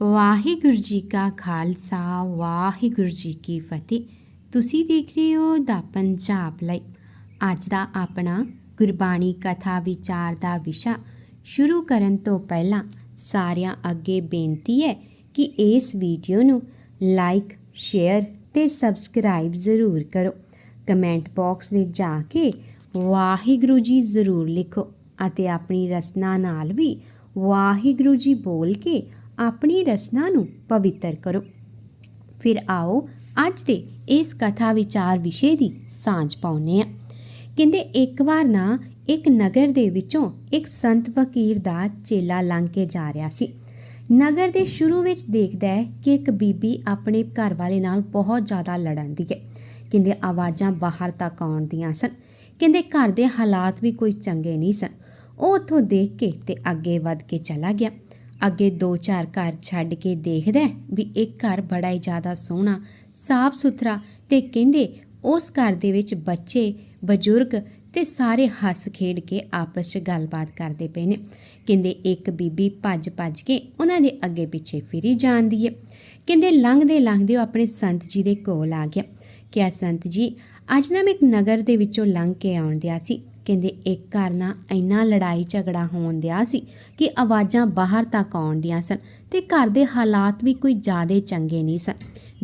ਵਾਹਿਗੁਰੂ ਜੀ ਕਾ ਖਾਲਸਾ, ਵਾਹਿਗੁਰੂ ਜੀ ਕੀ ਫਤਿਹ। ਤੁਸੀਂ ਦੇਖ ਰਹੇ ਹੋ ਦਾ ਪੰਜਾਬ ਲਈ। ਅੱਜ ਦਾ ਆਪਣਾ ਗੁਰਬਾਣੀ ਕਥਾ ਵਿਚਾਰ ਦਾ ਵਿਸ਼ਾ ਸ਼ੁਰੂ ਕਰਨ ਤੋਂ ਪਹਿਲਾਂ ਸਾਰਿਆਂ ਅੱਗੇ ਬੇਨਤੀ ਹੈ ਕਿ ਇਸ ਵੀਡੀਓ ਨੂੰ ਲਾਈਕ, ਸ਼ੇਅਰ ਤੇ ਸਬਸਕ੍ਰਾਈਬ ਜ਼ਰੂਰ ਕਰੋ। ਕਮੈਂਟ ਬਾਕਸ ਵਿੱਚ ਜਾ ਕੇ ਵਾਹਿਗੁਰੂ ਜੀ ਜ਼ਰੂਰ ਲਿਖੋ ਅਤੇ ਆਪਣੀ ਰਸਨਾ ਨਾਲ ਵੀ ਵਾਹਿਗੁਰੂ ਜੀ ਬੋਲ ਕੇ ਆਪਣੀ ਰਚਨਾ ਨੂੰ ਪਵਿੱਤਰ ਕਰੋ। ਫਿਰ ਆਓ ਅੱਜ ਦੇ ਇਸ ਕਥਾ ਵਿਚਾਰ ਵਿਸ਼ੇ ਦੀ ਸਾਂਝ ਪਾਉਨੇ ਆ ਕਹਿੰਦੇ ਇੱਕ ਵਾਰ ਨਾ ਇੱਕ ਨਗਰ ਦੇ ਵਿੱਚੋਂ ਇੱਕ ਸੰਤ ਫਕੀਰ ਦਾ ਚੇਲਾ ਲੰਘ ਕੇ ਜਾ ਰਿਹਾ ਸੀ। ਨਗਰ ਦੇ ਸ਼ੁਰੂ ਵਿੱਚ ਦੇਖਦਾ ਹੈ ਕਿ ਇੱਕ ਬੀਬੀ ਆਪਣੇ ਘਰ ਵਾਲੇ ਨਾਲ ਬਹੁਤ ਜ਼ਿਆਦਾ ਲੜਨ ਦੀ ਹੈ। ਕਹਿੰਦੇ ਆਵਾਜ਼ਾਂ ਬਾਹਰ ਤੱਕ ਆਉਂਦੀਆਂ ਸਨ। ਕਹਿੰਦੇ ਘਰ ਦੇ ਹਾਲਾਤ ਵੀ ਕੋਈ ਚੰਗੇ ਨਹੀਂ ਸਨ। ਉਹ ਉੱਥੋਂ ਦੇਖ ਕੇ ਤੇ ਅੱਗੇ ਵੱਧ ਕੇ ਚਲਾ ਗਿਆ। ਅੱਗੇ ਦੋ ਚਾਰ ਘਰ ਛੱਡ ਕੇ ਦੇਖਦਾ ਵੀ ਇੱਕ ਘਰ ਬੜਾ ਹੀ ਜ਼ਿਆਦਾ ਸੋਹਣਾ, ਸਾਫ਼ ਸੁਥਰਾ ਤੇ ਕਹਿੰਦੇ ਉਸ ਘਰ ਦੇ ਵਿੱਚ ਬੱਚੇ, ਬਜ਼ੁਰਗ ਤੇ ਸਾਰੇ ਹੱਸ ਖੇਡ ਕੇ ਆਪਸ 'ਚ ਗੱਲਬਾਤ ਕਰਦੇ ਪਏ ਨੇ। ਕਹਿੰਦੇ ਇੱਕ ਬੀਬੀ ਭੱਜ ਭੱਜ ਕੇ ਉਹਨਾਂ ਦੇ ਅੱਗੇ ਪਿੱਛੇ ਫਿਰੀ ਜਾਂਦੀ ਹੈ। ਕਹਿੰਦੇ ਲੰਘਦੇ ਲੰਘਦੇ ਉਹ ਆਪਣੇ ਸੰਤ ਜੀ ਦੇ ਕੋਲ ਆ ਗਿਆ। ਕਿਹਾ, ਸੰਤ ਜੀ, ਅੱਜ ਨਾ ਮੈਂ ਇੱਕ ਨਗਰ ਦੇ ਵਿੱਚੋਂ ਲੰਘ ਕੇ ਆਉਣ ਦਿਆ ਸੀ। ਕਹਿੰਦੇ ਇੱਕ ਘਰ ਨਾਲ ਇੰਨਾ ਲੜਾਈ ਝਗੜਾ ਹੋਣ ਦਿਆ ਸੀ ਕਿ ਆਵਾਜ਼ਾਂ ਬਾਹਰ ਤੱਕ ਆਉਂਦੀਆਂ ਸਨ ਤੇ ਘਰ ਦੇ ਹਾਲਾਤ ਵੀ ਕੋਈ ਜ਼ਿਆਦਾ ਚੰਗੇ ਨਹੀਂ ਸਨ।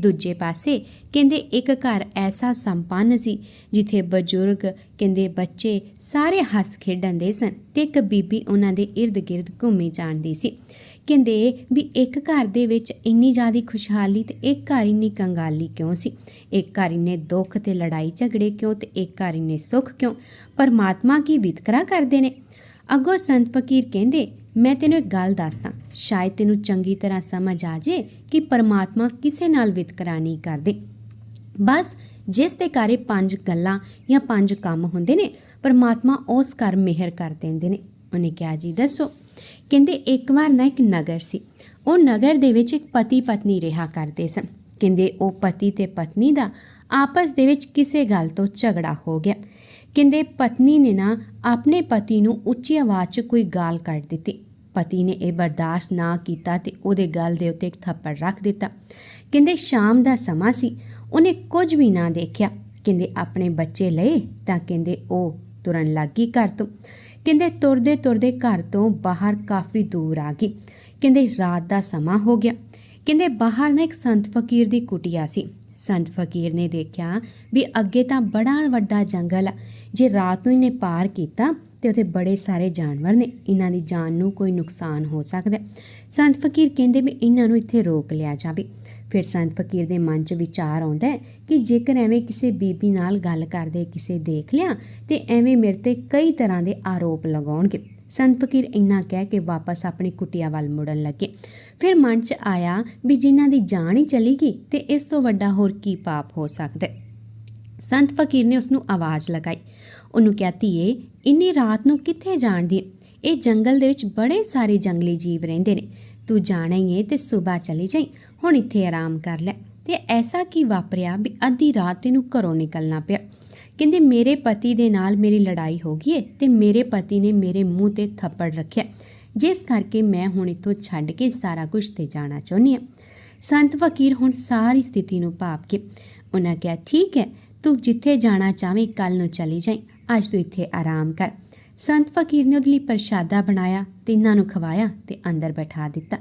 ਦੂਜੇ ਪਾਸੇ ਕਹਿੰਦੇ ਇੱਕ ਘਰ ਐਸਾ ਸੰਪੰਨ ਸੀ ਜਿੱਥੇ ਬਜ਼ੁਰਗ ਕਹਿੰਦੇ ਬੱਚੇ ਸਾਰੇ ਹੱਸ ਖੇਡਣ ਦੇ ਸਨ ਤੇ ਇੱਕ ਬੀਬੀ ਉਹਨਾਂ ਦੇ ird-gird ਘੁੰਮੀ ਜਾਂਦੀ ਸੀ। ਕਹਿੰਦੇ ਵੀ ਇੱਕ ਘਰ ਦੇ ਵਿੱਚ ਇੰਨੀ ਜ਼ਿਆਦੀ ਖੁਸ਼ਹਾਲੀ ਤੇ ਇੱਕ ਘਰ ਇੰਨੀ ਕੰਗਾਲੀ ਕਿਉਂ ਸੀ? ਇੱਕ ਘਰ ਇੰਨੇ ਦੁੱਖ ਤੇ ਲੜਾਈ ਝਗੜੇ ਕਿਉਂ ਤੇ ਇੱਕ ਘਰ ਇੰਨੇ ਸੁੱਖ ਕਿਉਂ? ਪਰਮਾਤਮਾ ਕੀ ਵਿਤਕਰਾ ਕਰਦੇ ਨੇ? ਅੱਗੋਂ ਸੰਤ ਫਕੀਰ ਕਹਿੰਦੇ, ਮੈਂ ਤੈਨੂੰ ਇੱਕ ਗੱਲ ਦੱਸਦਾ, ਸ਼ਾਇਦ ਤੈਨੂੰ ਚੰਗੀ ਤਰ੍ਹਾਂ ਸਮਝ ਆ ਜੇ ਕਿ ਪਰਮਾਤਮਾ ਕਿਸੇ ਨਾਲ ਵਿਤਕਰਾ ਨਹੀਂ ਕਰਦੇ। ਬਸ ਜਿਸ ਦੇ ਘਰੇ ਪੰਜ ਗੱਲਾਂ ਜਾਂ ਪੰਜ ਕੰਮ ਹੁੰਦੇ ਨੇ, ਪਰਮਾਤਮਾ ਉਸ ਘਰ ਮਿਹਰ ਕਰ ਦਿੰਦੇ ਨੇ। ਉਹਨੇ ਕਿਹਾ, ਜੀ ਦੱਸੋ ਕਹਿੰਦੇ ਇੱਕ ਵਾਰ ਨਾ ਇੱਕ ਨਗਰ ਸੀ। ਉਹ ਨਗਰ ਦੇ ਵਿੱਚ ਇੱਕ ਪਤੀ ਪਤਨੀ ਰਿਹਾ ਕਰਦੇ ਸਨ। ਕਹਿੰਦੇ ਉਹ ਪਤੀ ਤੇ ਪਤਨੀ ਦਾ ਆਪਸ ਦੇ ਵਿੱਚ ਕਿਸੇ ਗੱਲ ਤੋਂ ਝਗੜਾ ਹੋ ਗਿਆ। ਕਹਿੰਦੇ ਪਤਨੀ ਨੇ ਨਾ ਆਪਣੇ ਪਤੀ ਨੂੰ ਉੱਚੀ ਆਵਾਜ਼ 'ਚ ਕੋਈ ਗਾਲ ਕੱਢ ਦਿੱਤੀ। ਪਤੀ ਨੇ ਇਹ ਬਰਦਾਸ਼ਤ ਨਾ ਕੀਤਾ ਤੇ ਉਹਦੇ ਗਲ ਦੇ ਉੱਤੇ ਇੱਕ ਥੱਪੜ ਰੱਖ ਦਿੱਤਾ। ਕਹਿੰਦੇ ਸ਼ਾਮ ਦਾ ਸਮਾਂ ਸੀ। ਉਹਨੇ ਕੁਝ ਵੀ ਨਾ ਦੇਖਿਆ। ਕਹਿੰਦੇ ਆਪਣੇ ਬੱਚੇ ਲਏ ਤਾਂ ਕਹਿੰਦੇ ਉਹ ਤੁਰਨ ਲੱਗੀ ਘਰ ਤੋਂ। ਕਹਿੰਦੇ ਤੁਰਦੇ ਤੁਰਦੇ ਘਰ ਤੋਂ ਬਾਹਰ ਕਾਫੀ ਦੂਰ ਆ ਗਈ। ਕਹਿੰਦੇ ਰਾਤ ਦਾ ਸਮਾਂ ਹੋ ਗਿਆ। ਕਹਿੰਦੇ ਬਾਹਰ ਨਾ ਇੱਕ ਸੰਤ ਫਕੀਰ ਦੀ ਕੁਟਿਆ ਸੀ। ਸੰਤ ਫਕੀਰ ਨੇ ਦੇਖਿਆ ਵੀ ਅੱਗੇ ਤਾਂ ਬੜਾ ਵੱਡਾ ਜੰਗਲ ਆ। ਜੇ ਰਾਤ ਨੂੰ ਇਹਨੇ ਪਾਰ ਕੀਤਾ ਤੇ ਉੱਥੇ ਬੜੇ ਸਾਰੇ ਜਾਨਵਰ ਨੇ। ਇਹਨਾਂ ਦੀ ਜਾਨ ਨੂੰ ਕੋਈ ਨੁਕਸਾਨ ਹੋ ਸਕਦਾ। ਸੰਤ ਫਕੀਰ ਕਹਿੰਦੇ ਵੀ ਇਹਨਾਂ ਨੂੰ ਇੱਥੇ ਰੋਕ ਲਿਆ ਜਾਵੇ। ਫਿਰ ਸੰਤ ਫਕੀਰ ਦੇ ਮਨ 'ਚ ਵਿਚਾਰ ਆਉਂਦਾ ਹੈ ਕਿ ਜੇਕਰ ਐਵੇਂ ਕਿਸੇ ਬੀਬੀ ਨਾਲ ਗੱਲ ਕਰਦੇ, ਕਿਸੇ ਦੇਖ ਲਿਆ, ਤੇ ਐਵੇਂ ਮੇਰੇ ਤੇ ਕਈ ਤਰ੍ਹਾਂ ਦੇ ਆਰੋਪ ਲਗਾਉਣਗੇ। ਸੰਤ ਫਕੀਰ ਇੰਨਾ ਕਹਿ ਕੇ ਵਾਪਸ ਆਪਣੀ ਕੁਟਿਆ ਵੱਲ ਮੁੜਨ ਲੱਗੇ। ਫਿਰ ਮਨ 'ਚ ਆਇਆ ਵੀ ਜਿਨ੍ਹਾਂ ਦੀ ਜਾਨ ਹੀ ਚਲੀ ਗਈ, ਤੇ ਇਸ ਤੋਂ ਵੱਡਾ ਹੋਰ ਕੀ ਪਾਪ ਹੋ ਸਕਦਾ ਹੈ? ਸੰਤ ਫਕੀਰ ਨੇ ਉਸ ਨੂੰ ਆਵਾਜ਼ ਲਗਾਈ। ਉਹਨੂੰ ਕਿਹਾ, ਧੀਏ, ਇੰਨੀ ਰਾਤ ਨੂੰ ਕਿੱਥੇ ਜਾਣ ਦੀ ਇਹ ਜੰਗਲ ਦੇ ਵਿੱਚ ਬੜੇ ਸਾਰੇ ਜੰਗਲੀ ਜੀਵ ਰਹਿੰਦੇ ਨੇ। ਤੂੰ ਜਾਣਾ ਹੀ ਏ ਤੇ ਸਵੇਰ ਚਲੀ ਜਾਈ। ਹੁਣ ਇੱਥੇ ਆਰਾਮ ਕਰ ਲੈ। ਤੇ ਐਸਾ ਕੀ ਵਾਪਰਿਆ ਵੀ ਅੱਧੀ ਰਾਤ ਤੈਨੂੰ ਘਰੋਂ ਨਿਕਲਣਾ ਪਿਆ? ਕਹਿੰਦੇ, ਮੇਰੇ ਪਤੀ ਦੇ ਨਾਲ ਮੇਰੀ ਲੜਾਈ ਹੋ ਗਈ ਏ ਤੇ ਮੇਰੇ ਪਤੀ ਨੇ ਮੇਰੇ ਮੂੰਹ ਤੇ ਥੱਪੜ ਰੱਖਿਆ। ਜਿਸ ਕਰਕੇ ਮੈਂ ਹੁਣ ਇੱਥੋਂ ਛੱਡ ਕੇ ਸਾਰਾ ਕੁਝ ਤੇ ਜਾਣਾ ਚਾਹੁੰਦੀ ਹਾਂ ਸੰਤ ਫਕੀਰ ਹੁਣ ਸਾਰੀ ਸਥਿਤੀ ਨੂੰ ਭਾਪ ਕੇ ਉਹਨਾਂ ਕਿਹਾ, ਠੀਕ ਹੈ, ਤੂੰ ਜਿੱਥੇ ਜਾਣਾ ਚਾਵੇਂ ਕੱਲ ਨੂੰ ਚਲੀ ਜਾਈ, ਅੱਜ ਤੂੰ ਇੱਥੇ ਆਰਾਮ ਕਰ। ਸੰਤ ਫਕੀਰ ਨੇ ਉਹਦੇ ਲਈ ਪ੍ਰਸ਼ਾਦਾ ਬਣਾਇਆ, ਤਿੰਨਾਂ ਨੂੰ ਖਵਾਇਆ ਤੇ ਅੰਦਰ ਬਿਠਾ ਦਿੱਤਾ।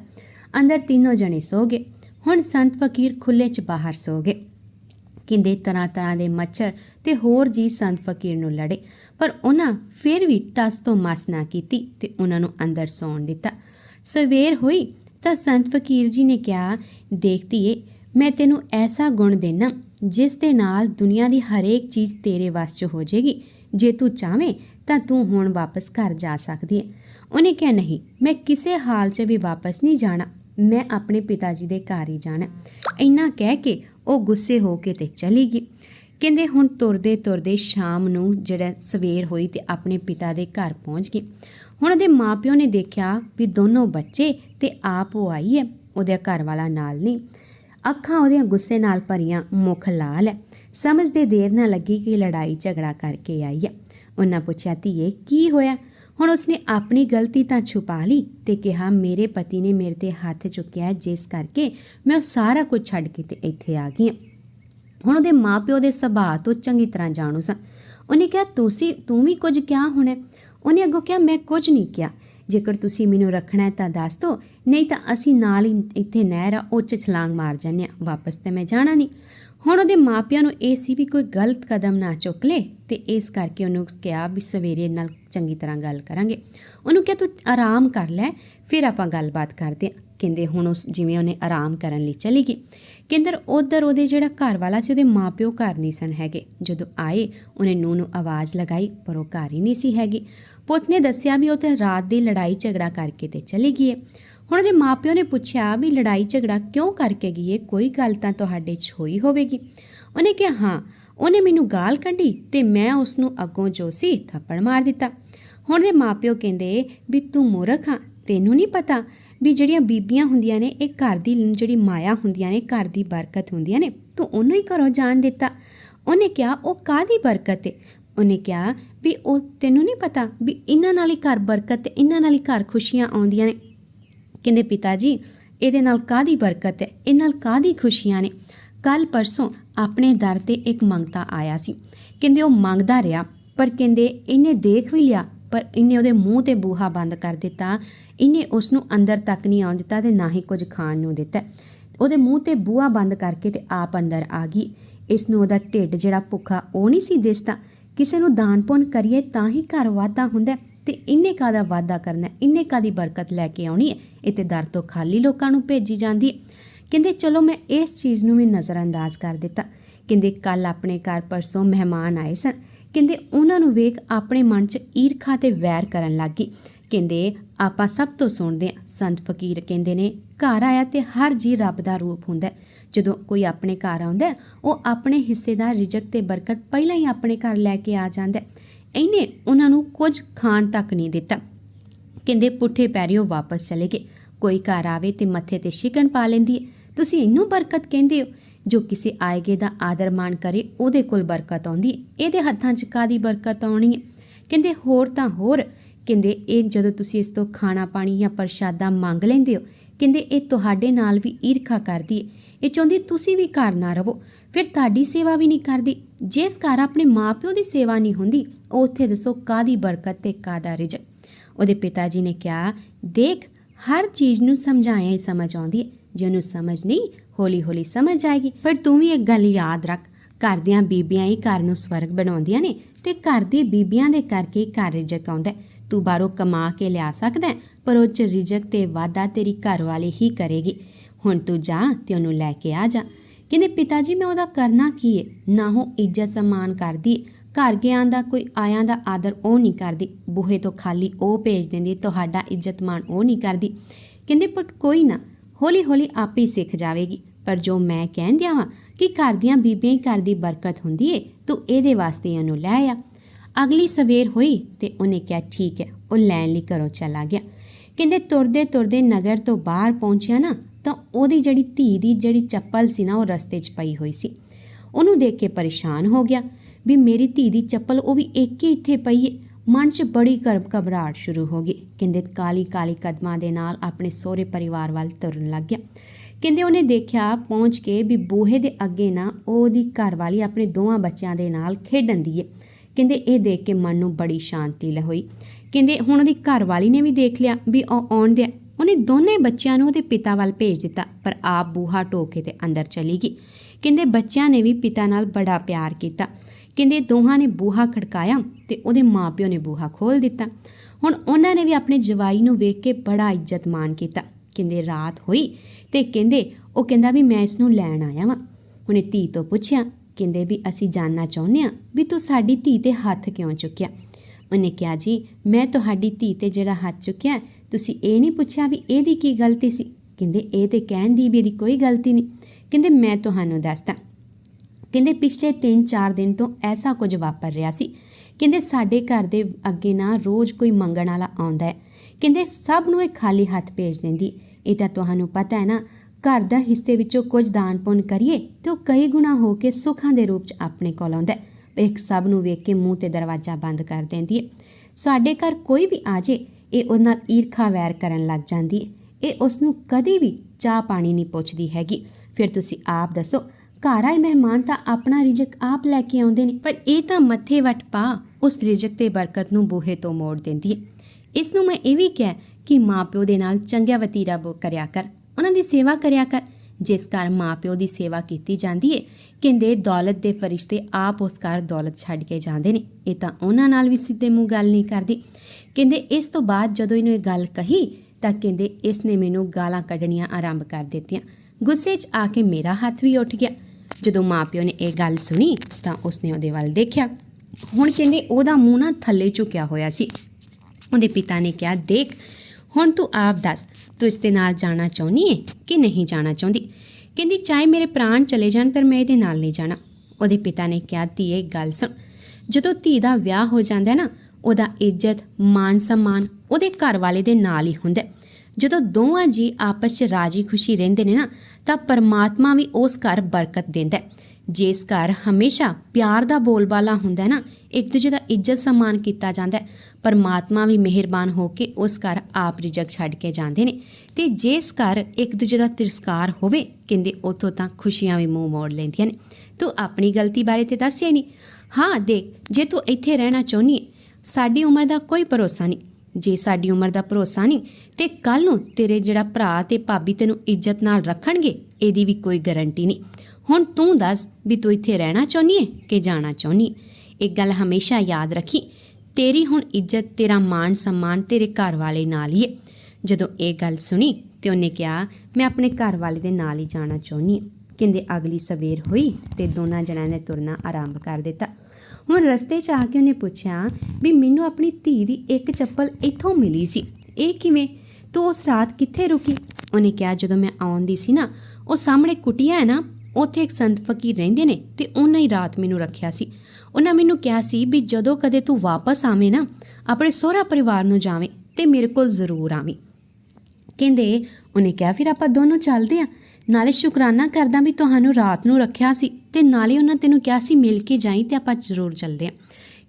ਅੰਦਰ ਤਿੰਨੋਂ ਜਣੇ ਸੋ ਗਏ। ਹੁਣ ਸੰਤ ਫਕੀਰ ਖੁੱਲੇ 'ਚ ਬਾਹਰ ਸੋ ਗਏ। ਕਹਿੰਦੇ ਤਰ੍ਹਾਂ ਤਰ੍ਹਾਂ ਦੇ ਮੱਛਰ ਤੇ ਹੋਰ ਜੀ ਸੰਤ ਫਕੀਰ ਨੂੰ ਲੜੇ, ਪਰ ਉਹਨਾਂ ਫਿਰ ਵੀ ਟਸ ਤੋਂ ਮਸ ਨਾ ਕੀਤੀ ਤੇ ਉਹਨਾਂ ਨੂੰ ਅੰਦਰ ਸੌਣ ਦਿੱਤਾ। ਸਵੇਰ ਹੋਈ ਤਾਂ ਸੰਤ ਫਕੀਰ ਜੀ ਨੇ ਕਿਹਾ ਦੇਖਤੀਏ ਮੈਂ ਤੈਨੂੰ ਐਸਾ ਗੁਣ ਦੇਣਾ ਜਿਸ ਦੇ ਨਾਲ ਦੁਨੀਆ ਦੀ ਹਰੇਕ ਚੀਜ਼ ਤੇਰੇ ਵੱਸ 'ਚ ਹੋ ਜਾਏਗੀ ਜੇ ਤੂੰ ਚਾਵੇਂ ਤਾਂ ਤੂੰ ਹੁਣ ਵਾਪਸ ਘਰ ਜਾ ਸਕਦੀ ਹੈ ਉਹਨੇ ਕਿਹਾ, ਨਹੀਂ, ਮੈਂ ਕਿਸੇ ਹਾਲ 'ਚ ਵੀ ਵਾਪਸ ਨਹੀਂ ਜਾਣਾ। ਮੈਂ ਆਪਣੇ ਪਿਤਾ ਜੀ ਦੇ ਘਰ ਹੀ ਜਾਣਾ। ਇੰਨਾ ਕਹਿ ਕੇ ਉਹ ਗੁੱਸੇ ਹੋ ਕੇ ਤੇ ਚਲੀ ਗਈ। ਕਹਿੰਦੇ ਹੁਣ ਤੁਰਦੇ ਤੁਰਦੇ ਸ਼ਾਮ ਨੂੰ ਜਿਹੜਾ ਸਵੇਰ ਹੋਈ ਤੇ ਆਪਣੇ ਪਿਤਾ ਦੇ ਘਰ ਪਹੁੰਚ ਗਈ। ਹੁਣ ਉਹਦੇ ਮਾਪਿਓ ਨੇ ਦੇਖਿਆ ਵੀ ਦੋਨੋਂ ਬੱਚੇ ਤੇ ਆਪ ਉਹ ਆਈ ਹੈ, ਉਹਦੇ ਘਰ ਵਾਲਾ ਨਾਲ ਨਹੀਂ। ਅੱਖਾਂ ਉਹਦੀਆਂ ਗੁੱਸੇ ਨਾਲ ਭਰੀਆਂ, ਮੁਖ ਲਾਲ ਹੈ। ਸਮਝਦੇ ਦੇਰ ਨਾ ਲੱਗੀ ਕਿ ਲੜਾਈ ਝਗੜਾ ਕਰਕੇ ਆਈ ਹੈ। ਉਹਨਾਂ ਪੁੱਛਿਆ, ਧੀਏ, ਕੀ ਹੋਇਆ? ਹੁਣ ਉਸਨੇ ਆਪਣੀ ਗਲਤੀ ਤਾਂ ਛੁਪਾ ਲਈ ਤੇ ਕਿਹਾ, ਮੇਰੇ ਪਤੀ ਨੇ ਮੇਰੇ ਤੇ ਹੱਥ ਚੁੱਕਿਆ ਜਿਸ ਕਰਕੇ ਮੈਂ ਉਹ ਸਾਰਾ ਕੁਝ ਛੱਡ ਕੇ ਤੇ ਇੱਥੇ ਆ ਗਈ ਹਾਂ। ਹੁਣ ਉਹਦੇ ਮਾਪਿਓ ਦੇ ਸੁਭਾਅ ਤੋਂ ਚੰਗੀ ਤਰ੍ਹਾਂ ਜਾਣੂ ਸਾਂ। ਉਹਨੇ ਕਿਹਾ, ਤੁਸੀਂ, ਤੂੰ ਵੀ ਕੁਝ ਕਿਹਾ ਹੋਣਾ ਉਹਨੇ ਅੱਗੋਂ ਕਿਹਾ, ਮੈਂ ਕੁਝ ਨਹੀਂ ਕਿਹਾ। ਜੇਕਰ ਤੁਸੀਂ ਮੈਨੂੰ ਰੱਖਣਾ ਹੈ ਤਾਂ ਦੱਸ ਦਿਓ ਨਹੀਂ ਤਾਂ ਅਸੀਂ ਨਾਲ ਹੀ ਇੱਥੇ ਨਹਿਰ ਆ, ਉਹ 'ਚ ਛਲਾਂਗ ਮਾਰ ਜਾਂਦੇ ਹਾਂ। ਵਾਪਸ ਤੇ ਮੈਂ ਜਾਣਾ ਨਹੀਂ। ਹੁਣ ਉਹਦੇ ਮਾਪਿਆਂ ਨੂੰ ਇਹ ਸੀ ਵੀ ਕੋਈ ਗਲਤ ਕਦਮ ਨਾ ਚੁੱਕ ਲੇ ਤੇ ਇਸ ਕਰਕੇ ਉਹਨੂੰ ਕਿਹਾ ਵੀ ਸਵੇਰੇ ਨਾਲ ਚੰਗੀ ਤਰ੍ਹਾਂ ਗੱਲ ਕਰਾਂਗੇ। ਉਹਨੂੰ ਕਿਹਾ, ਤੂੰ ਆਰਾਮ ਕਰ ਲੈ, ਫਿਰ ਆਪਾਂ ਗੱਲਬਾਤ ਕਰਦੇ ਹਾਂ। ਕਹਿੰਦੇ ਹੁਣ ਉਸ ਜਿਵੇਂ ਉਹਨੇ ਆਰਾਮ ਕਰਨ ਲਈ ਚਲੀ ਗਈ। ਕਹਿੰਦਰ ਉਧਰ ਉਹਦੇ ਜਿਹੜਾ ਘਰ ਵਾਲਾ ਸੀ, ਉਹਦੇ ਮਾਪਿਓ ਘਰ ਨਹੀਂ ਸਨ ਹੈਗੇ। ਜਦੋਂ ਆਏ, ਉਹਨੇ ਨੂੰ ਨੂੰ ਆਵਾਜ਼ ਲਗਾਈ, ਪਰ ਉਹ ਘਰ ਹੀ ਨਹੀਂ ਸੀ ਹੈਗੀ। ਪੁੱਤ ਨੇ ਦੱਸਿਆ ਵੀ ਉਹ ਤੇ ਰਾਤ ਦੀ ਲੜਾਈ ਝਗੜਾ ਕਰਕੇ ਤੇ ਚਲੀ ਗਈ ਹੈ। ਹੁਣ ਉਹਦੇ ਮਾਪਿਓ ਨੇ ਪੁੱਛਿਆ ਵੀ ਲੜਾਈ ਝਗੜਾ ਕਿਉਂ ਕਰਕੇ ਗਈ ਹੈ ਕੋਈ ਗੱਲ ਤਾਂ ਤੁਹਾਡੇ 'ਚ ਹੋਈ ਹੋਵੇਗੀ। ਉਹਨੇ ਕਿਹਾ, ਹਾਂ, ਉਹਨੇ ਮੈਨੂੰ ਗਾਲ ਕੱਢੀ ਤੇ ਮੈਂ ਉਸ ਨੂੰ ਅੱਗੋਂ ਜੋ ਸੀ ਥੱਪੜ ਮਾਰ ਦਿੱਤਾ। ਹੁਣ ਦੇ ਮਾਪਿਓ ਕਹਿੰਦੇ ਵੀ ਤੂੰ ਮੂਰਖ ਆ, ਤੈਨੂੰ ਨਹੀਂ ਪਤਾ ਵੀ ਜਿਹੜੀਆਂ ਬੀਬੀਆਂ ਹੁੰਦੀਆਂ ਨੇ, ਇਹ ਘਰ ਦੀ ਜਿਹੜੀ ਮਾਇਆ ਹੁੰਦੀਆਂ ਨੇ, ਘਰ ਦੀ ਬਰਕਤ ਹੁੰਦੀਆਂ ਨੇ, ਤੂੰ ਉਹਨੂੰ ਹੀ ਘਰੋਂ ਜਾਣ ਦਿੱਤਾ। ਉਹਨੇ ਕਿਹਾ, ਉਹ ਕਾਦੀ ਬਰਕਤ ਹੈ ਉਹਨੇ ਕਿਹਾ ਵੀ ਉਹ ਤੈਨੂੰ ਨਹੀਂ ਪਤਾ ਵੀ ਇਹਨਾਂ ਨਾਲ ਹੀ ਘਰ ਬਰਕਤ ਤੇ ਇਹਨਾਂ ਨਾਲ ਹੀ ਘਰ ਖੁਸ਼ੀਆਂ ਆਉਂਦੀਆਂ ਨੇ। ਕਹਿੰਦੇ ਪਿਤਾ ਜੀ ਇਹਦੇ ਨਾਲ ਕਾਦੀ ਬਰਕਤ ਹੈ? ਇਹ ਨਾਲ ਕਾਦੀ ਖੁਸ਼ੀਆਂ ਨੇ? ਕੱਲ ਪਰਸੋਂ ਆਪਣੇ ਦਰ ਤੇ ਇੱਕ ਮੰਗਤਾ ਆਇਆ ਸੀ। ਕਹਿੰਦੇ ਉਹ ਮੰਗਦਾ ਰਿਹਾ, ਪਰ ਕਹਿੰਦੇ ਇਹਨੇ ਦੇਖ ਵੀ ਲਿਆ, ਪਰ ਇਹਨੇ ਉਹਦੇ ਮੂੰਹ ਤੇ ਬੂਹਾ ਬੰਦ ਕਰ ਦਿੱਤਾ। ਇਹਨੇ ਉਸ ਨੂੰ ਅੰਦਰ ਤੱਕ ਨਹੀਂ ਆਉਣ ਦਿੱਤਾ ਤੇ ਨਾ ਹੀ ਕੁਝ ਖਾਣ ਨੂੰ ਦਿੱਤਾ। ਉਹਦੇ ਮੂੰਹ ਤੇ ਬੂਹਾ ਬੰਦ ਕਰਕੇ ਤੇ ਆਪ ਅੰਦਰ ਆ ਗਈ। ਇਸ ਨੂੰ ਉਹਦਾ ਢਿੱਡ ਜਿਹੜਾ ਭੁੱਖਾ ਉਹ ਨਹੀਂ ਸੀ ਦਿਸਦਾ। ਕਿਸੇ ਨੂੰ ਦਾਨ ਪੁੰਨ ਕਰੀਏ ਤਾਂ ਹੀ ਘਰ ਵਾਧਾ ਹੁੰਦਾ ਤੇ ਇੰਨੇ ਕਾਦਾ ਵਾਅਦਾ ਕਰਨਾ ਇੰਨੇ ਇੰਨੇ ਕਾਦੀ ਬਰਕਤ ਲੈ ਕੇ ਆਉਣੀ ਹੈ ਇਹ ਤੇ ਦਰ ਤੋਂ ਖਾਲੀ ਲੋਕਾਂ ਨੂੰ ਭੇਜੀ ਜਾਂਦੀ ਹੈ। ਕਹਿੰਦੇ, ਚਲੋ ਮੈਂ ਇਸ ਚੀਜ਼ ਨੂੰ ਵੀ ਨਜ਼ਰਅੰਦਾਜ਼ ਕਰ ਦਿੱਤਾ। ਕਹਿੰਦੇ ਕੱਲ ਆਪਣੇ ਘਰ ਪਰਸੋਂ ਮਹਿਮਾਨ ਆਏ ਸਨ। ਕਹਿੰਦੇ, ਉਹਨਾਂ ਨੂੰ ਵੇਖ ਆਪਣੇ ਮਨ 'ਚ ਈਰਖਾ ਤੇ ਵੈਰ ਕਰਨ ਲੱਗੀ ਕਹਿੰਦੇ, ਆਪਾਂ ਸਭ ਤੋਂ ਸੁਣਦੇ ਹਾਂ। ਸੰਤ ਫਕੀਰ ਕਹਿੰਦੇ ਨੇ, ਘਰ ਆਇਆ ਤੇ ਹਰ ਜੀ ਰੱਬ ਦਾ ਰੂਪ ਹੁੰਦਾ ਜਦੋਂ ਕੋਈ ਆਪਣੇ ਘਰ ਆਉਂਦਾ ਉਹ ਆਪਣੇ ਹਿੱਸੇ ਦਾ ਰਿਜਕ ਤੇ ਬਰਕਤ ਪਹਿਲਾਂ ਹੀ ਆਪਣੇ ਘਰ ਲੈ ਕੇ ਆ ਜਾਂਦਾ ਇਹਨੇ ਉਹਨਾਂ ਨੂੰ ਕੁਝ ਖਾਣ ਤੱਕ ਨਹੀਂ ਦਿੱਤਾ। ਕਹਿੰਦੇ ਪੁੱਠੇ ਪੈਰੀਓ ਵਾਪਸ ਚਲੇ ਗਏ। ਕੋਈ ਘਰ ਆਵੇ ਤੇ ਮੱਥੇ ਤੇ ਸ਼ਿਕਨ ਪਾ ਲੈਂਦੀ ਹੈ। ਤੁਸੀਂ ਇਹਨੂੰ ਬਰਕਤ ਕਹਿੰਦੇ ਹੋ? ਜੋ ਕਿਸੇ ਆਏਗੇ ਦਾ ਆਦਰ ਮਾਣ ਕਰੇ, ਉਹਦੇ ਕੋਲ ਬਰਕਤ ਆਉਂਦੀ ਹੈ। ਇਹਦੇ ਹੱਥਾਂ 'ਚ ਕਾਦੀ ਬਰਕਤ ਆਉਣੀ ਹੈ? ਕਹਿੰਦੇ ਹੋਰ ਤਾਂ ਹੋਰ। ਕਹਿੰਦੇ ਇਹ ਜਦੋਂ ਤੁਸੀਂ ਇਸ ਤੋਂ ਖਾਣਾ ਪਾਣੀ ਜਾਂ ਪ੍ਰਸ਼ਾਦਾ ਮੰਗ ਲੈਂਦੇ ਹੋ, ਕਹਿੰਦੇ ਇਹ ਤੁਹਾਡੇ ਨਾਲ ਵੀ ਈਰਖਾ ਕਰਦੀ ਹੈ। ਇਹ ਚਾਹੁੰਦੀ ਤੁਸੀਂ ਵੀ ਘਰ ਨਾ ਰਹੋ ਫਿਰ ਤੁਹਾਡੀ ਸੇਵਾ ਵੀ ਨਹੀਂ ਕਰਦੀ। ਜਿਸ ਘਰ ਆਪਣੇ ਮਾਪਿਓ ਦੀ ਸੇਵਾ ਨਹੀਂ ਹੁੰਦੀ ਉੱਥੇ ਦੱਸੋ ਕਾਦੀ ਬਰਕਤ ਤੇ ਕਾਦਾ ਰਿਜਕ ਉਹਦੇ ਪਿਤਾ ਜੀ ਨੇ ਕਿਹਾ, ਦੇਖ, ਹਰ ਚੀਜ਼ ਨੂੰ ਸਮਝਾਇਆ ਹੀ ਸਮਝ ਆਉਂਦੀ ਹੈ। ਜੇ ਉਹਨੂੰ ਸਮਝ ਨਹੀਂ ਹੌਲੀ ਹੌਲੀ ਸਮਝ ਆਏਗੀ। ਪਰ ਤੂੰ ਵੀ ਇੱਕ ਗੱਲ ਯਾਦ ਰੱਖ ਘਰ ਦੀਆਂ ਬੀਬੀਆਂ ਹੀ ਘਰ ਨੂੰ ਸਵਰਗ ਬਣਾਉਂਦੀਆਂ ਨੇ ਤੇ ਘਰ ਦੀ ਬੀਬੀਆਂ ਦੇ ਕਰਕੇ ਘਰ ਰਿਜਕ ਆਉਂਦਾ ਤੂੰ ਬਾਹਰੋਂ ਕਮਾ ਕੇ ਲਿਆ ਸਕਦਾ ਪਰ ਉਹ ਚ ਰਿਜਕ ਤੇ ਵਾਦਾ ਤੇਰੀ ਘਰ ਵਾਲੀ ਹੀ ਕਰੇਗੀ। ਹੁਣ ਤੂੰ ਜਾ ਤੇ ਉਹਨੂੰ ਲੈ ਕੇ ਆ ਜਾ। ਕਹਿੰਦੇ, ਪਿਤਾ ਜੀ, ਮੈਂ ਉਹਦਾ ਕਰਨਾ ਕੀ ਹੈ? ਨਾ ਉਹ ਇੱਜ਼ਤ ਸਨਮਾਨ ਕਰਦੀ ਹੈ। ਘਰ ਗਿਆ ਦਾ ਕੋਈ ਆਇਆਂ ਦਾ ਆਦਰ ਉਹ ਨਹੀਂ ਕਰਦੀ। ਬੂਹੇ ਤੋਂ ਖਾਲੀ ਉਹ ਭੇਜ ਦਿੰਦੀ, ਤੁਹਾਡਾ ਇੱਜ਼ਤ ਮਾਣ ਉਹ ਨਹੀਂ ਕਰਦੀ। ਕਹਿੰਦੇ, ਪੁੱਤ, ਕੋਈ ਨਾ ਹੌਲੀ ਹੌਲੀ ਆਪੇ ਸਿੱਖ ਜਾਵੇਗੀ। ਪਰ ਜੋ ਮੈਂ ਕਹਿਣ ਦਿਆਂ ਵਾਂ ਕਿ ਘਰ ਦੀਆਂ ਬੀਬੀਆਂ ਹੀ ਘਰ ਦੀ ਬਰਕਤ ਹੁੰਦੀ ਏ, ਤੂੰ ਇਹਦੇ ਵਾਸਤੇ ਉਹਨੂੰ ਲੈ ਆ। ਅਗਲੀ ਸਵੇਰ ਹੋਈ ਤੇ ਉਹਨੇ ਕਿਹਾ, ਠੀਕ ਹੈ, ਉਹ ਲੈਣ ਲਈ ਘਰੋਂ ਚਲਾ ਗਿਆ। ਕਹਿੰਦੇ ਤੁਰਦੇ ਤੁਰਦੇ ਨਗਰ ਤੋਂ ਬਾਹਰ ਪਹੁੰਚਿਆ ਨਾ, ਤਾਂ ਉਹਦੀ ਜਿਹੜੀ ਧੀ ਦੀ ਜਿਹੜੀ ਚੱਪਲ ਸੀ ਨਾ, ਉਹ ਰਸਤੇ 'ਚ ਪਈ ਹੋਈ ਸੀ। ਉਹਨੂੰ ਦੇਖ ਕੇ ਪਰੇਸ਼ਾਨ ਹੋ ਗਿਆ। ਵੀ ਮੇਰੀ ਧੀ ਦੀ ਚੱਪਲ ਉਹ ਵੀ ਇੱਕ ਹੀ ਇੱਥੇ ਪਈ ਹੈ ਮਨ 'ਚ ਬੜੀ ਕਰਬ ਘਬਰਾਹਟ ਸ਼ੁਰੂ ਹੋ ਗਈ। ਕਹਿੰਦੇ ਕਾਲੀ ਕਾਲੀ ਕਦਮਾਂ ਦੇ ਨਾਲ ਆਪਣੇ ਸਹੁਰੇ ਪਰਿਵਾਰ ਵੱਲ ਤੁਰਨ ਲੱਗ ਗਿਆ। ਕਹਿੰਦੇ ਉਹਨੇ ਦੇਖਿਆ ਪਹੁੰਚ ਕੇ ਵੀ ਬੂਹੇ ਦੇ ਅੱਗੇ ਨਾ ਉਹਦੀ ਘਰਵਾਲੀ ਆਪਣੇ ਦੋਵਾਂ ਬੱਚਿਆਂ ਦੇ ਨਾਲ ਖੇਡਣ ਦੀ ਹੈ ਕਹਿੰਦੇ ਇਹ ਦੇਖ ਕੇ ਮਨ ਨੂੰ ਬੜੀ ਸ਼ਾਂਤੀ ਲ ਹੋਈ ਕਹਿੰਦੇ ਹੁਣ ਉਹਦੀ ਘਰਵਾਲੀ ਨੇ ਵੀ ਦੇਖ ਲਿਆ ਵੀ ਉਹ ਆਉਣ ਦੇ ਉਹਨੇ ਦੋਨੇ ਬੱਚਿਆਂ ਨੂੰ ਉਹਦੇ ਪਿਤਾ ਵੱਲ ਭੇਜ ਦਿੱਤਾ, ਪਰ ਆਪ ਬੂਹਾ ਟੋਕੇ ਤੇ ਅੰਦਰ ਚਲੀ ਗਈ। ਕਹਿੰਦੇ ਬੱਚਿਆਂ ਨੇ ਵੀ ਪਿਤਾ ਨਾਲ ਬੜਾ ਪਿਆਰ ਕੀਤਾ। ਕਹਿੰਦੇ ਦੋਹਾਂ ਨੇ ਬੂਹਾ ਖੜਕਾਇਆ ਤੇ ਉਹਦੇ ਮਾਪਿਓ ਨੇ ਬੂਹਾ ਖੋਲ ਦਿੱਤਾ। ਹੁਣ ਉਹਨਾਂ ਨੇ ਵੀ ਆਪਣੇ ਜਵਾਈ ਨੂੰ ਵੇਖ ਕੇ ਬੜਾ ਇੱਜ਼ਤ ਮਾਣ ਕੀਤਾ। ਕਹਿੰਦੇ ਰਾਤ ਹੋਈ ਤੇ ਕਹਿੰਦੇ ਉਹ ਕਹਿੰਦਾ ਵੀ ਮੈਂ ਇਸ ਨੂੰ ਲੈਣ ਆਇਆ ਵਾਂ। ਉਹਨੇ ਧੀ ਤੋਂ ਪੁੱਛਿਆ, ਕਹਿੰਦੇ ਵੀ ਅਸੀਂ ਜਾਣਨਾ ਚਾਹੁੰਦੇ ਆ ਵੀ ਤੂੰ ਸਾਡੀ ਧੀ ਤੇ ਹੱਥ ਕਿਉਂ ਚੁੱਕਿਆ? ਉਹਨੇ ਕਿਹਾ, ਜੀ, ਮੈਂ ਤੁਹਾਡੀ ਧੀ ਤੇ ਜਿਹੜਾ ਹੱਥ ਚੁੱਕਿਆ, ਤੁਸੀਂ ਇਹ ਨਹੀਂ ਪੁੱਛਿਆ ਵੀ ਇਹਦੀ ਕੀ ਗਲਤੀ ਸੀ? ਕਹਿੰਦੇ, ਇਹ ਤੇ ਕਹਿਣ ਦੀ ਵੀ ਇਹਦੀ ਕੋਈ ਗਲਤੀ ਨਹੀਂ। ਕਹਿੰਦੇ, ਮੈਂ ਤੁਹਾਨੂੰ ਦੱਸਦਾ ਕਹਿੰਦੇ ਪਿਛਲੇ 3-4 ਦਿਨ ਤੋਂ ਐਸਾ ਕੁਝ ਵਾਪਰ ਰਿਹਾ ਸੀ। ਕਹਿੰਦੇ ਸਾਡੇ ਘਰ ਦੇ ਅੱਗੇ ਨਾ ਰੋਜ਼ ਕੋਈ ਮੰਗਣ ਵਾਲਾ ਆਉਂਦਾ ਹੈ। ਕਹਿੰਦੇ ਸਭ ਨੂੰ ਇਹ ਖਾਲੀ ਹੱਥ ਭੇਜ ਦਿੰਦੀ। ਇਹ ਤਾਂ ਤੁਹਾਨੂੰ ਪਤਾ ਹੈ ਨਾ, ਘਰ ਦਾ ਹਿੱਸੇ ਵਿੱਚੋਂ ਕੁਝ ਦਾਨ ਪੁੰਨ ਕਰੀਏ ਤੇ ਉਹ ਕਈ ਗੁਣਾ ਹੋ ਕੇ ਸੁੱਖਾਂ ਦੇ ਰੂਪ 'ਚ ਆਪਣੇ ਕੋਲ ਆਉਂਦਾ ਹੈ। ਇੱਕ ਸਭ ਨੂੰ ਵੇਖ ਕੇ ਮੂੰਹ ਤੇ ਦਰਵਾਜ਼ਾ ਬੰਦ ਕਰ ਦਿੰਦੀ ਹੈ। ਸਾਡੇ ਘਰ ਕੋਈ ਵੀ ਆ ਜੇ, ਇਹ ਉਹਨਾਂ ਨਾਲ ਈਰਖਾ ਵੈਰ ਕਰਨ ਲੱਗ ਜਾਂਦੀ ਹੈ। ਇਹ ਉਸ ਨੂੰ ਕਦੇ ਵੀ ਚਾਹ ਪਾਣੀ ਨਹੀਂ ਪੁੱਛਦੀ ਹੈਗੀ। ਫਿਰ ਤੁਸੀਂ ਆਪ ਦੱਸੋ ਘਰ ਆਏ ਮਹਿਮਾਨ ਤਾਂ ਆਪਣਾ ਰਿਜਕ ਆਪ ਲੈ ਕੇ ਆਉਂਦੇ ਨੇ, ਪਰ ਇਹ ਤਾਂ ਮੱਥੇ ਵਟ ਪਾ ਉਸ ਰਿਜਕ ਤੇ ਬਰਕਤ ਨੂੰ ਬੂਹੇ ਤੋਂ ਮੋੜ ਦਿੰਦੀ ਹੈ। ਇਸ ਨੂੰ ਮੈਂ ਇਹ ਵੀ ਕਿਹਾ ਕਿ ਮਾਪਿਓ ਦੇ ਨਾਲ ਚੰਗਿਆ ਵਤੀਰਾ ਬੋ ਕਰਿਆ ਕਰ, ਉਹਨਾਂ ਦੀ ਸੇਵਾ ਕਰਿਆ ਕਰ। ਜਿਸ ਘਰ ਮਾਪਿਓ ਦੀ ਸੇਵਾ ਕੀਤੀ ਜਾਂਦੀ ਹੈ, ਕਹਿੰਦੇ ਦੌਲਤ ਦੇ ਫਰਿਸ਼ਤੇ ਆਪ ਉਸ ਘਰ ਦੌਲਤ ਛੱਡ ਕੇ ਜਾਂਦੇ ਨੇ। ਇਹ ਤਾਂ ਉਹਨਾਂ ਨਾਲ ਵੀ ਸਿੱਧੇ ਮੂੰਹ ਗੱਲ ਨਹੀਂ ਕਰਦੀ। ਕਹਿੰਦੇ ਇਸ ਤੋਂ ਬਾਅਦ ਜਦੋਂ ਇਹਨੂੰ ਇਹ ਗੱਲ ਕਹੀ, ਤਾਂ ਕਹਿੰਦੇ ਇਸ ਨੇ ਮੈਨੂੰ ਗਾਲਾਂ ਕੱਢਣੀਆਂ ਆਰੰਭ ਕਰ ਦਿੱਤੀਆਂ। ਗੁੱਸੇ 'ਚ ਆ ਕੇ ਮੇਰਾ ਹੱਥ ਵੀ ਉੱਠ ਗਿਆ। ਜਦੋਂ ਮਾਪਿਓ ਨੇ ਇਹ ਗੱਲ ਸੁਣੀ ਤਾਂ ਉਸਨੇ ਉਹਦੇ ਵੱਲ ਦੇਖਿਆ। ਹੁਣ ਕਹਿੰਦੇ ਉਹਦਾ ਮੂੰਹ ਨਾ ਥੱਲੇ ਝੁਕਿਆ ਹੋਇਆ ਸੀ। ਉਹਦੇ ਪਿਤਾ ਨੇ ਕਿਹਾ, ਦੇਖ, ਹੁਣ ਤੂੰ ਆਪ ਦੱਸ, ਤੂੰ ਇਸ ਦੇ ਨਾਲ ਜਾਣਾ ਚਾਹੁੰਦੀ ਹੈ ਕਿ ਨਹੀਂ ਜਾਣਾ ਚਾਹੁੰਦੀ? ਕਹਿੰਦੀ, ਚਾਹੇ ਮੇਰੇ ਪ੍ਰਾਣ ਚਲੇ ਜਾਣ, ਪਰ ਮੈਂ ਇਹਦੇ ਨਾਲ ਨਹੀਂ ਜਾਣਾ। ਉਹਦੇ ਪਿਤਾ ਨੇ ਕਿਹਾ ਧੀਏ ਗੱਲ ਸੁਣ। ਜਦੋਂ ਧੀ ਦਾ ਵਿਆਹ ਹੋ ਜਾਂਦਾ ਹੈ ਨਾ, ਉਹਦਾ ਇੱਜ਼ਤ ਮਾਨ ਸਨਮਾਨ ਉਹਦੇ ਘਰ ਵਾਲੇ ਦੇ ਨਾਲ ਹੀ ਹੁੰਦਾ ਹੈ। ਜਦੋਂ ਦੋਵਾਂ ਜੀ ਆਪਸ 'ਚ ਰਾਜੀ ਖੁਸ਼ੀ ਰਹਿੰਦੇ ਨੇ ਨਾ, ਤਾਂ ਪਰਮਾਤਮਾ ਵੀ ਉਸ ਘਰ ਬਰਕਤ ਦਿੰਦਾ ਹੈ। ਜਿਸ ਘਰ ਹਮੇਸ਼ਾ ਪਿਆਰ ਦਾ ਬੋਲਬਾਲਾ ਹੁੰਦਾ ਹੈ ਨਾ, ਇੱਕ ਦੂਜੇ ਦਾ ਇੱਜ਼ਤ ਸਨਮਾਨ ਕੀਤਾ ਜਾਂਦਾ ਹੈ। ਪਰਮਾਤਮਾ ਵੀ ਮਿਹਰਬਾਨ ਹੋ ਕੇ ਉਸ ਘਰ ਆਪ ਰਿਜਕ ਛੱਡ ਕੇ ਜਾਂਦੇ ਨੇ। ਤੇ ਜਿਸ ਘਰ ਇੱਕ ਦੂਜੇ ਦਾ ਤਿਰਸਕਾਰ ਹੋਵੇ, ਕਹਿੰਦੇ ਉਥੋਂ ਤਾਂ ਖੁਸ਼ੀਆਂ ਵੀ ਮੂੰਹ ਮੋੜ ਲੈਂਦੀਆਂ ਨੇ। ਤੂੰ ਆਪਣੀ ਗਲਤੀ ਬਾਰੇ ਤੇ ਦੱਸਿਆ ਨਹੀਂ? ਹਾਂ, ਦੇਖ, ਜੇ ਤੂੰ ਇੱਥੇ ਰਹਿਣਾ ਚਾਹੁੰਦੀ ਹੈ, ਸਾਡੀ ਉਮਰ ਦਾ ਕੋਈ ਭਰੋਸਾ ਨਹੀਂ। ਜੇ ਸਾਡੀ ਉਮਰ ਦਾ ਭਰੋਸਾ ਨਹੀਂ, ਤੇ ਕੱਲ ਨੂੰ ਤੇਰੇ ਜਿਹੜਾ ਭਰਾ ਤੇ ਭਾਬੀ ਤੈਨੂੰ ਇੱਜ਼ਤ ਨਾਲ ਰੱਖਣਗੇ, ਇਹਦੀ ਵੀ ਕੋਈ ਗਾਰੰਟੀ ਨਹੀਂ। ਹੁਣ ਤੂੰ ਦੱਸ ਵੀ ਤੂੰ ਇੱਥੇ ਰਹਿਣਾ ਚਾਹੁੰਦੀ ਹੈ ਕਿ ਜਾਣਾ ਚਾਹੁੰਦੀ ਹੈ ਇੱਕ ਗੱਲ ਹਮੇਸ਼ਾ ਯਾਦ ਰੱਖੀ। ਤੇਰੀ ਹੁਣ ਇੱਜ਼ਤ, ਤੇਰਾ ਮਾਣ ਸਨਮਾਨ ਤੇਰੇ ਘਰ ਵਾਲੇ ਨਾਲ ਹੀ ਹੈ ਜਦੋਂ ਇਹ ਗੱਲ ਸੁਣੀ ਤੇ ਉਹਨੇ ਕਿਹਾ, ਮੈਂ ਆਪਣੇ ਘਰ ਵਾਲੇ ਦੇ ਨਾਲ ਹੀ ਜਾਣਾ ਚਾਹੁੰਦੀ ਹਾਂ ਕਹਿੰਦੇ ਅਗਲੀ ਸਵੇਰ ਹੋਈ ਤੇ ਦੋਨਾਂ ਜਣਿਆਂ ਨੇ ਤੁਰਨਾ ਆਰੰਭ ਕਰ ਦਿੱਤਾ। ਹੁਣ ਰਸਤੇ 'ਚ ਆ ਕੇ ਉਹਨੇ ਪੁੱਛਿਆ ਵੀ ਮੈਨੂੰ ਆਪਣੀ ਧੀ ਦੀ ਇੱਕ ਚੱਪਲ ਇੱਥੋਂ ਮਿਲੀ ਸੀ। ਇਹ ਕਿਵੇਂ? ਤੂੰ ਉਸ ਰਾਤ ਕਿੱਥੇ ਰੁਕੀ? ਉਹਨੇ ਕਿਹਾ, ਜਦੋਂ ਮੈਂ ਆਉਂਦੀ ਸੀ ਨਾ, ਉਹ ਸਾਹਮਣੇ ਕੁਟੀਆ ਹੈ ਨਾ, ਉੱਥੇ ਇੱਕ ਸੰਤ ਫਕੀਰ ਰਹਿੰਦੇ ਨੇ ਤੇ ਉਹਨਾਂ ਹੀ ਰਾਤ ਮੈਨੂੰ ਰੱਖਿਆ ਸੀ। ਉਹਨਾਂ ਮੈਨੂੰ ਕਿਹਾ ਸੀ ਵੀ ਜਦੋਂ ਕਦੇ ਤੂੰ ਵਾਪਸ ਆਵੇਂ ਨਾ, ਆਪਣੇ ਸਹੁਰਾ ਪਰਿਵਾਰ ਨੂੰ ਜਾਵੇਂ ਤੇ ਮੇਰੇ ਕੋਲ ਜ਼ਰੂਰ ਆਵੀਂ। ਕਹਿੰਦੇ, ਉਹਨੇ ਕਿਹਾ, ਫਿਰ ਆਪਾਂ ਦੋਨੋਂ ਚੱਲਦੇ ਆ? ਨਾਲੇ ਸ਼ੁਕਰਾਨਾ ਕਰਦਾ ਵੀ ਤੁਹਾਨੂੰ ਰਾਤ ਨੂੰ ਰੱਖਿਆ ਸੀ ਤੇ ਨਾਲੇ ਉਹਨਾਂ ਤੈਨੂੰ ਕਿਹਾ ਸੀ, ਮਿਲ ਕੇ ਜਾਈ ਤੇ ਆਪਾਂ ਜ਼ਰੂਰ ਚੱਲਦੇ ਆ।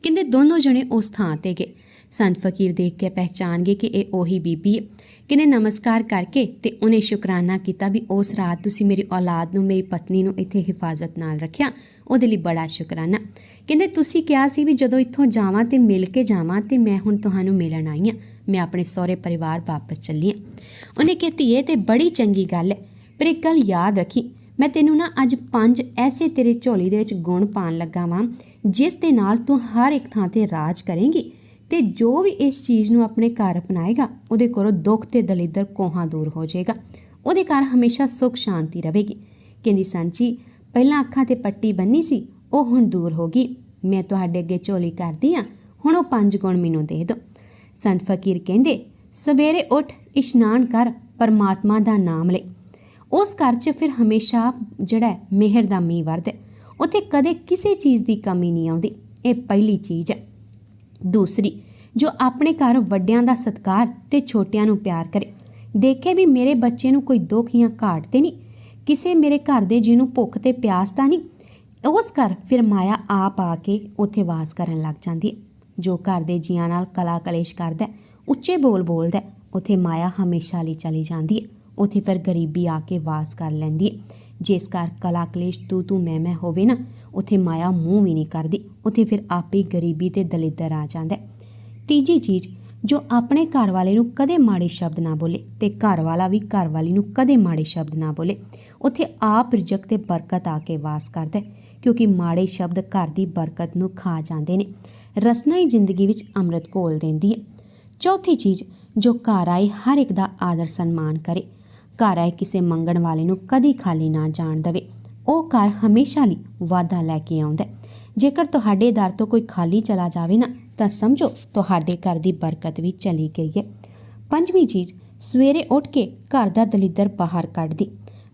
ਕਹਿੰਦੇ ਦੋਨੋਂ ਜਣੇ ਉਸ ਥਾਂ ਤੇ ਗਏ। ਸੰਤ ਫਕੀਰ ਦੇਖ ਕੇ ਪਹਿਚਾਨ ਗਏ ਕਿ ਇਹ ਉਹੀ ਬੀਬੀ ਹੈ। ਕਿਨੇ ਨਮਸਕਾਰ ਕਰਕੇ ਤੇ ਉਹਨੇ ਸ਼ੁਕਰਾਨਾ ਕੀਤਾ ਵੀ ਉਸ ਰਾਤ ਤੁਸੀਂ ਮੇਰੀ ਔਲਾਦ ਨੂੰ, ਮੇਰੀ ਪਤਨੀ ਨੂੰ ਇੱਥੇ ਹਿਫਾਜ਼ਤ ਨਾਲ ਰੱਖਿਆ। ਉਹਦੇ ਲਈ ਬੜਾ ਸ਼ੁਕਰਾਨਾ। ਕਹਿੰਦੇ ਤੁਸੀਂ ਕਿਹਾ ਸੀ ਵੀ ਜਦੋਂ ਇੱਥੋਂ ਜਾਵਾਂ ਤੇ ਮਿਲ ਕੇ ਜਾਵਾਂ ਤੇ ਮੈਂ ਹੁਣ ਤੁਹਾਨੂੰ ਮਿਲਣ ਆਈ ਹਾਂ ਮੈਂ ਆਪਣੇ ਸਹੁਰੇ ਪਰਿਵਾਰ ਵਾਪਸ ਚੱਲੀ ਹਾਂ ਉਹਨੇ ਕਿਹਾ, ਧੀਏ ਤੇ ਬੜੀ ਚੰਗੀ ਗੱਲ ਹੈ। ਪਰ ਇੱਕ ਗੱਲ ਯਾਦ ਰੱਖੀ, ਮੈਂ ਤੈਨੂੰ ਨਾ ਅੱਜ ਪੰਜ ਐਸੇ ਤੇਰੇ ਝੋਲੀ ਦੇ ਵਿੱਚ ਗੁਣ ਪਾਣ ਲੱਗਾ ਵਾਂ, ਜਿਸ ਦੇ ਨਾਲ ਤੂੰ ਹਰ ਇੱਕ ਥਾਂ ਤੇ ਰਾਜ ਕਰੇਂਗੀ ਤੇ ਜੋ ਵੀ ਇਸ ਚੀਜ਼ ਨੂੰ ਆਪਣੇ ਘਰ ਅਪਣਾਏਗਾ, ਉਹਦੇ ਕੋਲੋਂ ਦੁੱਖ ਤੇ ਦਲਿੱਦਰ ਕੋਹਾਂ ਦੂਰ ਹੋ ਜਾਏਗਾ। ਉਹਦੇ ਘਰ ਹਮੇਸ਼ਾ ਸੁੱਖ, ਸ਼ਾਂਤੀ ਰਹੇਗੀ। ਕਹਿੰਦੀ ਸੰਚੀ ਪਹਿਲਾਂ ਅੱਖਾਂ ਤੇ ਪੱਟੀ ਬੰਨੀ ਸੀ, ਉਹ ਹੁਣ ਦੂਰ ਹੋ ਗਈ। ਮੈਂ ਤੁਹਾਡੇ ਅੱਗੇ ਝੋਲੀ ਕਰਦੀ ਆ, ਹੁਣ ਉਹ ਪੰਜ ਗੁਣ ਮੈਨੂੰ ਦੇ ਦਿਓ ਸੰਤ ਫਕੀਰ ਕਹਿੰਦੇ, ਸਵੇਰੇ ਉੱਠ ਇਸ਼ਨਾਨ ਕਰ, ਪਰਮਾਤਮਾ ਦਾ ਨਾਮ ਲੈ। ਉਸ ਘਰ 'ਚ ਫਿਰ ਹਮੇਸ਼ਾ ਜਿਹੜਾ ਮਿਹਰ ਦਾ ਮੀਂਹ ਵਰਦਾ ਉੱਥੇ ਕਦੇ ਕਿਸੇ ਚੀਜ਼ ਦੀ ਕਮੀ ਨਹੀਂ ਆਉਂਦੀ। ਇਹ ਪਹਿਲੀ ਚੀਜ਼ ਹੈ। ਦੂਸਰੀ, ਜੋ ਆਪਣੇ ਘਰ ਵੱਡਿਆਂ ਦਾ ਸਤਿਕਾਰ ਤੇ ਛੋਟਿਆਂ ਨੂੰ ਪਿਆਰ ਕਰੇ। ਦੇਖੇ ਵੀ ਮੇਰੇ ਬੱਚੇ ਨੂੰ ਕੋਈ ਦੁੱਖ ਜਾਂ ਘਾਟ ਤੇ ਨਹੀਂ। ਕਿਸੇ ਮੇਰੇ ਘਰ ਦੇ ਜੀ ਨੂੰ ਭੁੱਖ ਤੇ ਪਿਆਸ ਤਾਂ ਨਹੀਂ। ਉਸ ਘਰ ਫਿਰ ਮਾਇਆ ਆਪ ਆ ਕੇ ਉੱਥੇ ਵਾਸ ਕਰਨ ਲੱਗ ਜਾਂਦੀ ਹੈ। ਜੋ ਘਰ ਦੇ ਜੀਆਂ ਨਾਲ ਕਲਾ ਕਲੇਸ਼ ਕਰਦਾ ਉੱਚੇ ਬੋਲ ਬੋਲਦਾ ਉੱਥੇ ਮਾਇਆ ਹਮੇਸ਼ਾ ਲਈ ਚਲੀ ਜਾਂਦੀ ਹੈ। ਉੱਥੇ ਫਿਰ ਗਰੀਬੀ ਆ ਕੇ ਵਾਸ ਕਰ ਲੈਂਦੀ ਹੈ ਜਿਸ ਘਰ ਕਲਾ ਕਲੇਸ਼ ਤੂੰ ਤੂੰ ਮੈਂ ਮੈਂ ਹੋਵੇ ਨਾ, ਉੱਥੇ ਮਾਇਆ ਮੂੰਹ ਵੀ ਨਹੀਂ ਕਰਦੀ। ਉੱਥੇ ਫਿਰ ਆਪੇ ਹੀ ਗਰੀਬੀ ਤੇ ਦਲਿੱਦਰ ਆ ਜਾਂਦਾ ਤੀਜੀ ਚੀਜ਼, ਜੋ ਆਪਣੇ ਘਰ ਵਾਲੇ ਨੂੰ ਕਦੇ ਮਾੜੇ ਸ਼ਬਦ ਨਾ ਬੋਲੇ ਤੇ ਘਰ ਵਾਲਾ ਵੀ ਘਰ ਵਾਲੀ ਨੂੰ ਕਦੇ ਮਾੜੇ ਸ਼ਬਦ ਨਾ ਬੋਲੇ, ਉੱਥੇ ਆਪ ਰਿਜਕ ਤੇ ਬਰਕਤ ਆ ਕੇ ਵਾਸ ਕਰਦਾ ਕਿਉਂਕਿ ਮਾੜੇ ਸ਼ਬਦ ਘਰ ਦੀ ਬਰਕਤ ਨੂੰ ਖਾ ਜਾਂਦੇ ਨੇ। ਰਸਨਾ ਹੀ ਜ਼ਿੰਦਗੀ ਵਿੱਚ ਅੰਮ੍ਰਿਤ ਘੋਲ ਦਿੰਦੀ ਹੈ ਚੌਥੀ ਚੀਜ਼, ਜੋ ਘਰ ਆਏ ਹਰ ਇੱਕ ਦਾ ਆਦਰ ਸਨਮਾਨ ਕਰੇ ਘਰ ਆਏ ਕਿਸੇ ਮੰਗਣ ਵਾਲੇ ਨੂੰ ਕਦੀ ਖਾਲੀ ਨਾ ਜਾਣ ਦੇਵੇ। ਉਹ ਘਰ ਹਮੇਸ਼ਾ ਲਈ ਵਾਧਾ ਲੈ ਕੇ ਆਉਂਦਾ ਹੈ। ਜੇਕਰ ਤੁਹਾਡੇ ਦਰ ਤੋਂ ਕੋਈ ਖਾਲੀ ਚਲਾ ਜਾਵੇ ਨਾ, ਤਾਂ ਸਮਝੋ ਤੁਹਾਡੇ ਘਰ ਦੀ ਬਰਕਤ ਵੀ ਚਲੀ ਗਈ ਹੈ। ਪੰਜਵੀਂ ਚੀਜ਼, ਸਵੇਰੇ ਉੱਠ ਕੇ ਘਰ ਦਾ ਦਲਿੱਦਰ ਬਾਹਰ ਕੱਢ ਦੀ।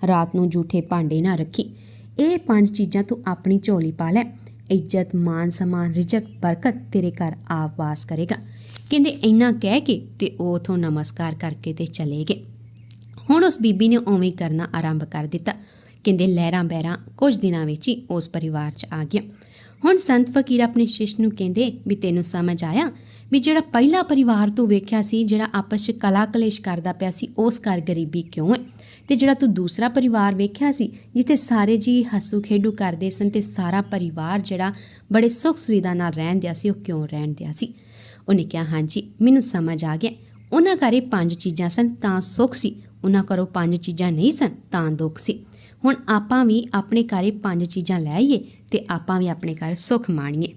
ਰਾਤ ਨੂੰ ਝੂਠੇ ਭਾਂਡੇ ਨਾ ਰੱਖੀ। ਇਹ ਪੰਜ ਚੀਜ਼ਾਂ ਤੂੰ ਆਪਣੀ ਝੋਲੀ ਪਾ ਲੈ। ਇੱਜ਼ਤ, ਮਾਨ ਸਮਾਨ, ਰਿਜਕ, ਬਰਕਤ ਤੇਰੇ ਘਰ ਆਪ ਵਾਸ ਕਰੇਗਾ। ਕਹਿੰਦੇ ਇੰਨਾ ਕਹਿ ਕੇ ਤੇ ਉਹ ਉਥੋਂ ਨਮਸਕਾਰ ਕਰਕੇ ਤੇ ਚਲੇ ਗਏ। ਹੁਣ ਉਸ ਬੀਬੀ ਨੇ ਉਵੇਂ ਕਰਨਾ ਆਰੰਭ ਕਰ ਦਿੱਤਾ। ਕਹਿੰਦੇ, ਲਹਿਰਾਂ ਬਹਿਰਾਂ, ਕੁਝ ਦਿਨਾਂ ਵਿੱਚ ਹੀ ਉਸ ਪਰਿਵਾਰ 'ਚ ਆ ਗਿਆ। ਹੁਣ ਸੰਤ ਫਕੀਰ ਆਪਣੇ ਸ਼ਿਸ਼ ਨੂੰ ਕਹਿੰਦੇ ਵੀ ਤੈਨੂੰ ਸਮਝ ਆਇਆ ਵੀ ਜਿਹੜਾ ਪਹਿਲਾ ਪਰਿਵਾਰ ਤੂੰ ਵੇਖਿਆ ਸੀ, ਜਿਹੜਾ ਆਪਸ 'ਚ ਕਲਾ ਕਲੇਸ਼ ਕਰਦਾ ਪਿਆ ਸੀ, ਉਸ ਘਰ ਗਰੀਬੀ ਕਿਉਂ ਹੈ? ਤੇ ਜਿਹੜਾ ਤੂੰ ਦੂਸਰਾ ਪਰਿਵਾਰ ਵੇਖਿਆ ਸੀ, ਜਿੱਥੇ ਸਾਰੇ ਜੀ ਹੱਸੂ ਖੇਡੂ ਕਰਦੇ ਸਨ ਤੇ ਸਾਰਾ ਪਰਿਵਾਰ ਜਿਹੜਾ ਬੜੇ ਸੁੱਖ ਸੁਵਿਧਾ ਨਾਲ ਰਹਿਣ ਦਿਆ ਸੀ, ਉਹ ਕਿਉਂ ਰਹਿਣ ਦਿਆ ਸੀ? ਉਹਨੇ ਕਿਹਾ, ਹਾਂਜੀ, ਮੈਨੂੰ ਸਮਝ ਆ ਗਿਆ। ਉਹਨਾਂ ਘਰੇ ਪੰਜ ਚੀਜ਼ਾਂ ਸਨ, ਤਾਂ ਸੁੱਖ ਸੀ। ਉਹਨਾਂ ਘਰੋਂ ਪੰਜ ਚੀਜ਼ਾਂ ਨਹੀਂ ਸਨ, ਤਾਂ ਦੁੱਖ ਸੀ। ਹੁਣ ਆਪਾਂ ਵੀ ਆਪਣੇ ਘਰੇ ਪੰਜ ਚੀਜ਼ਾਂ ਲੈ ਆਈਏ ਤੇ ਆਪਾਂ ਵੀ ਆਪਣੇ ਘਰ ਸੁੱਖ ਮਾਣੀਏ।